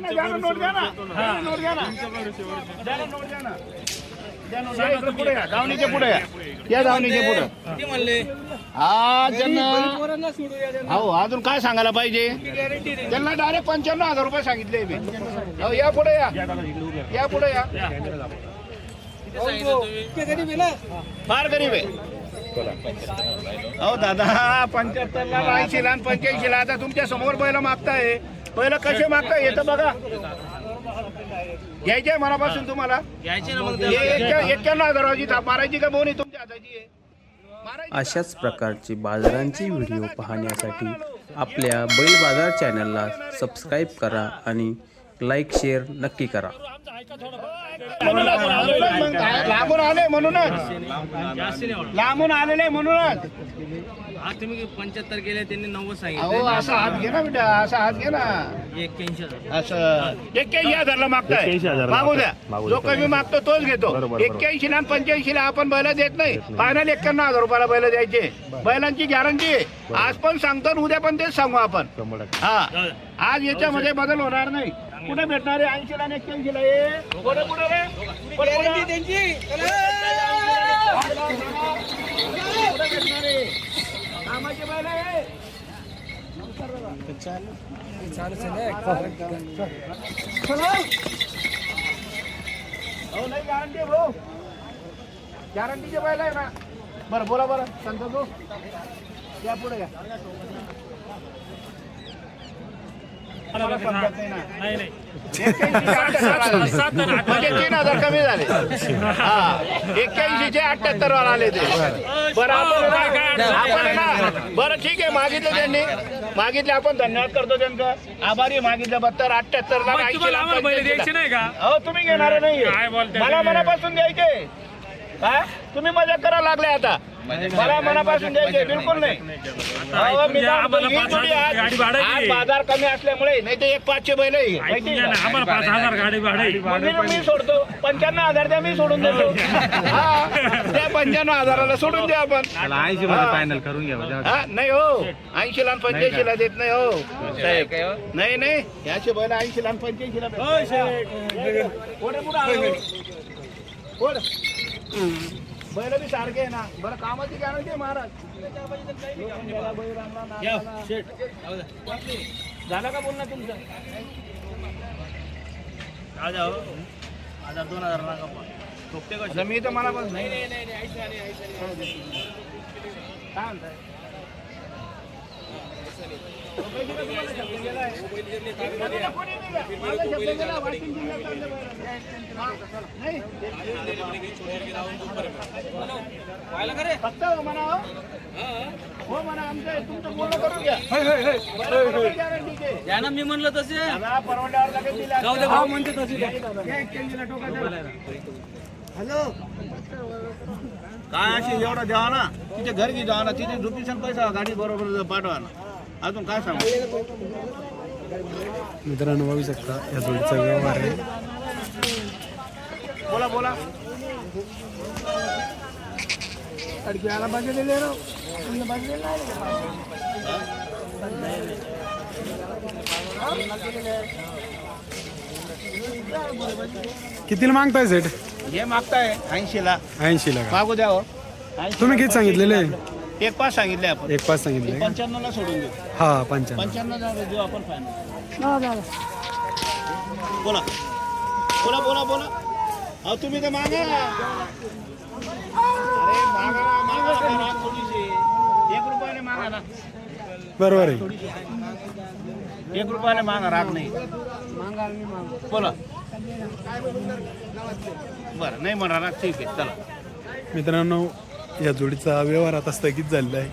Note द्या ना. Note द्या ना. नोट द्या ना. पुढे या. पुढे या. या पुढे. हा त्यांना हो अजून काय सांगायला पाहिजे? त्यांना डायरेक्ट पंच्याण्णव हजार रुपये सांगितले मी. हो या पुढे या. या पुढे या. फार गरीब आहे. हो दादा पंच्याहत्तर ला ला आणि पंच्याऐंशी ला आता तुमच्यासमोर बैला मागताय. पहिलं कसे मागताय हे तर बघा. घ्यायचे मनापासून तुम्हाला? एक्क्याण्णव हजाराची थाप मारायची का बोनी तुमच्या हाताची आहे? मारायची अशाच प्रकारची बाजारांची व्हिडिओ पाहण्यासाठी आपल्या बैल बाजार चॅनलला सबस्क्राईब करा आणि लाईक शेअर नक्की करा. लांबून आले म्हणूनच. लांबून आलेले म्हणूनच. आज तुम्ही पंच्याहत्तर गेले त्यांनी नव्वद सांगितलं. असा हात घे ना बेटा असा हात घे ना. एक्क्याऐंशी हजार. असं. एक्क्याऐंशी हजारला मागताय. मागू द्या. जो कमी मागतो तोच घेतो. एक्क्याऐंशी ला पंच्याऐंशी ला आपण बैल देत नाही. फायनल एक्क्याण्णव हजार रुपयाला बैल द्यायचे. बैलांची गॅरंटी. आहे आज पण सांगतो आणि उद्या पण तेच सांगू आपण. हा. आज याच्यामध्ये बदल होणार नाही. कुठे भेटणार आहे ऐंशी ला एक्क्याऐंशी ला हे कुठे कुठे रे कुठे- कुठे? कुठे भेटणार. आहे? कामाचे बैल आहे. नाही गॅरंटी आहे भाऊ. गॅरंटीचे बैल आहे ना. बरं बोला बरं. सांगतो भाऊ या पुढे या. नाही ना. एक्क्याऐंशीचे अठ्ठ्याहत्तर आले. म्हणजे तीन हजार कमी झाले. हा एक्क्याऐंशीचे अठ्ठ्याहत्तर वर आले ते. बरं. आपण आपण आहे ना बरं ठीक आहे मागितलं त्यांनी. मागितले आपण धन्यवाद करतो त्यांचं. आभारी मागितलं बत्तर अठ्ठ्याहत्तर ला ऐंशी ला द्यायचे नाही का? हो तुम्ही घेणार नाही. मला मनापासून द्यायचे. तुम्ही मजा करायला लागले आता. मला मनापासून द्यायचे बिलकुल नाही अहो, मी काय म्हणतो, ही थोडी आज आज बाजार कमी असल्यामुळे नाही तर एक पाचशे बैल आहे. माहिती आहे का? आम्हाला पाच हजार गाडी भाडे मग मी मी सोडतो पंच्याण्णव हजार द्या मी सोडून देतो. हा. त्या पंच्याण्णव हजाराला सोडून द्या आपण. ऐंशी मध्ये फायनल करून घ्या हा नाही हो ऐंशी ला पंच्याऐंशी ला देत नाही हो. साहेब नाही नाही याचे बैल ऐंशी ला पंच्याऐंशी ला पुढे? आलो. बैल बी सारखे आहे ना. बरं कामाची गॅरंटी आहे महाराज. झालं का बोलणं तुमचं? दोन हजार नका ठोकते का जमी तर मला पण नाही. काय म्हणताय? फक्त म्हणा हो. म्हणा आमचं तुमचं करून घ्या मी म्हणलं तसे परवड्यावर लगेच दिला. जाऊ दे भाऊ म्हणते तसे हॅलो काय अशी एवढं द्यावा ना तिथे घरी जावा ना तिथे झोपीसन पैसा गाडी बरोबर पाठवा ना अजून काय सांगू? मित्रांनो बघू शकता या जोडीचा व्यवहार आहे. बोला बोला. कितीला मागताय सेट हे मागताय ऐंशी ला ऐंशी ला का? मागू द्या हो. 80 तुम्ही किती सांगितलेले? एक पाच सांगितले आपण. एक पाच सांगितले का? पंच्याण्णव ला सोडून देऊ. हा पंच्याण्णव. पंच्याण्णव ला देऊ आपण फायनल बोला. बोला बोला बोला. अहो तुम्ही तर मागा. अरे मागा ना, मागा थोडीशी. एक रुपयाने मागा ना. बरोबर आहे. एक रुपयाने मागा राग नाही. बोला. बरं नाही म्हणा राग ठीक आहे चला. मित्रांनो या जोडीचा व्यवहार आता स्थगित झालेला आहे.